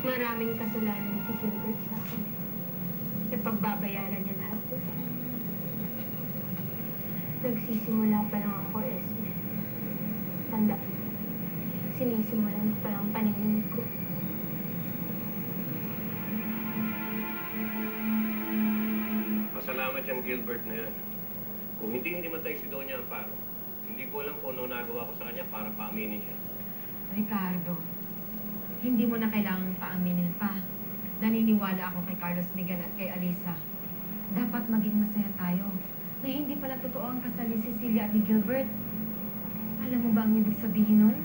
Maraming kasalanan si Gilbert sa akin. Napagbabayaran niya lahat yun. Nagsisimula pa lang ako, Esme. Tanda. Sinisimulan ko pa lang paningin ko. Pasalamat yan, Gilbert na yan. Kung hindi hindi matay si Doña Amparo, hindi ko alam kung ano nagawa ko sa kanya para paaminin siya. Ricardo, hindi mo na kailangang paaminin pa. Naniniwala ako kay Carlos Miguel at kay Alisa. Dapat maging masaya tayo na hindi pala totoo ang kasal ni Cecilia at ni Gilbert. Alam mo ba ang ibig sabihin nun?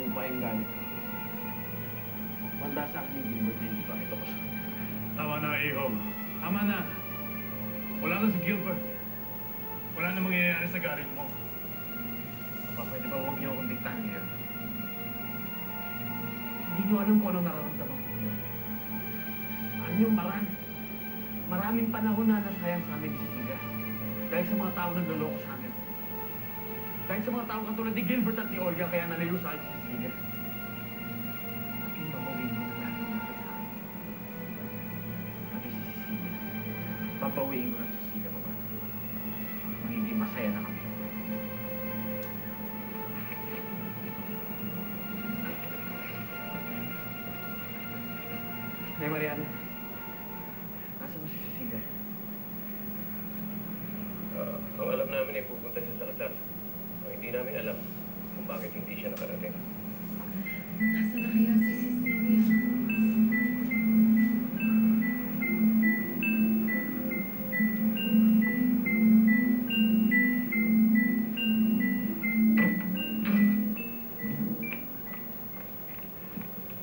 Lupa yung galit. Manda sa akin yung Gilbert na hindi pa ito ko Tama na, Ihong. Tama na. Wala na si Gilbert. Wala na mangyayari sa galit mo. Papa, pwede ba huwag niyo akong diktahan ngayon? Hindi niyo alam kung ano nararamdaman ko ngayon. Ano yung marami? Maraming panahon na nasayang sa amin si Siga. Dahil sa mga tao na naloko sa amin. Dahil sa mga tao katulad ni Gilbert at ni Olga kaya nalayo sa akin si Siga. Aking mamawin mo ang lahat ng nasa sa akin. Pati si Cecilia. Papawiin ko na si Cecilia, Papa. Magiging masaya na kami. Hey, Mariana. Nasa mo si Cecilia? Ah, ang alam namin ay pupunta siya sa kasal. Hindi namin alam kung bakit hindi siya nakarating. Nasaan na kaya si Cecilia?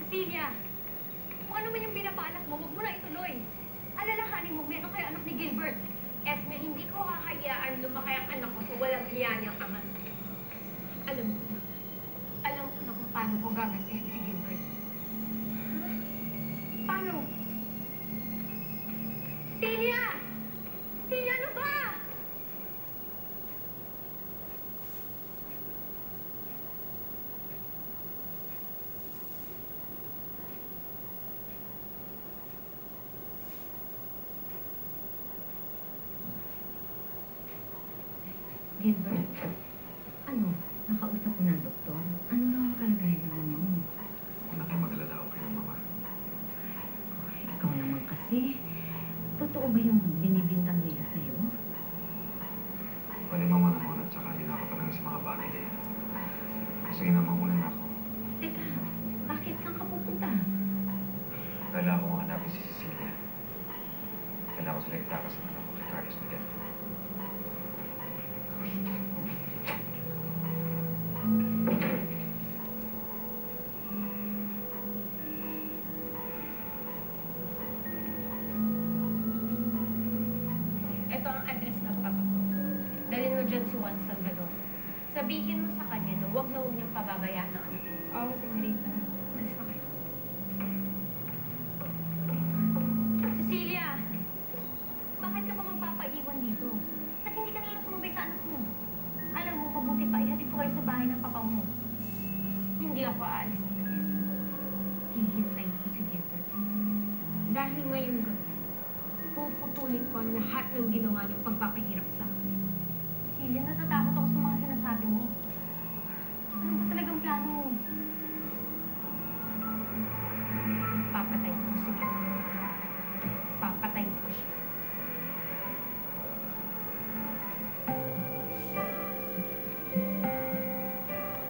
Cecilia! Kung ano man yung binabalak mo, huwag mo na ituloy. Alalahanin mo, meron kayo anak ni Gilbert. Esme, hindi ko hahayaan lumaki ang anak ko sa walang hiya niyang ama. Celia! Celia, ano ba? Gilbert, ano? Nakausap ko na, doktor. Ano raw ang kalagayan ng mama mo? Huwag na kayo mag-alala, okay lang, Mama. Ay, ikaw naman kasi. Totoo ba yung binibintang nila sa'yo? Pwede Mama na muna, tsaka hindi na ako tanongin sa mga bagay na yan. Sige na, mauna na ako. Teka, bakit? Saan ka pupunta? Kailangan ko hanapin si Cecilia. Kailangan ko sila itakas ng anak ko kay Carlos Miguel. Sabihin mo sa kanya na huwag na huwag niyang pababayaan ang anak ko. Oo, senyorita. Kayo. Cecilia! Bakit ka pa magpapaiwan dito? At hindi ka nalang sumabay sa anak mo? Alam mo, mabuti pa ihatid ko kayo sa bahay ng papa mo. Hindi ako aalis dito. Hihintayin ko si Gilbert. Dahil ngayong gabi, puputulin ko ang lahat ng ginawa niyong pagpapahirap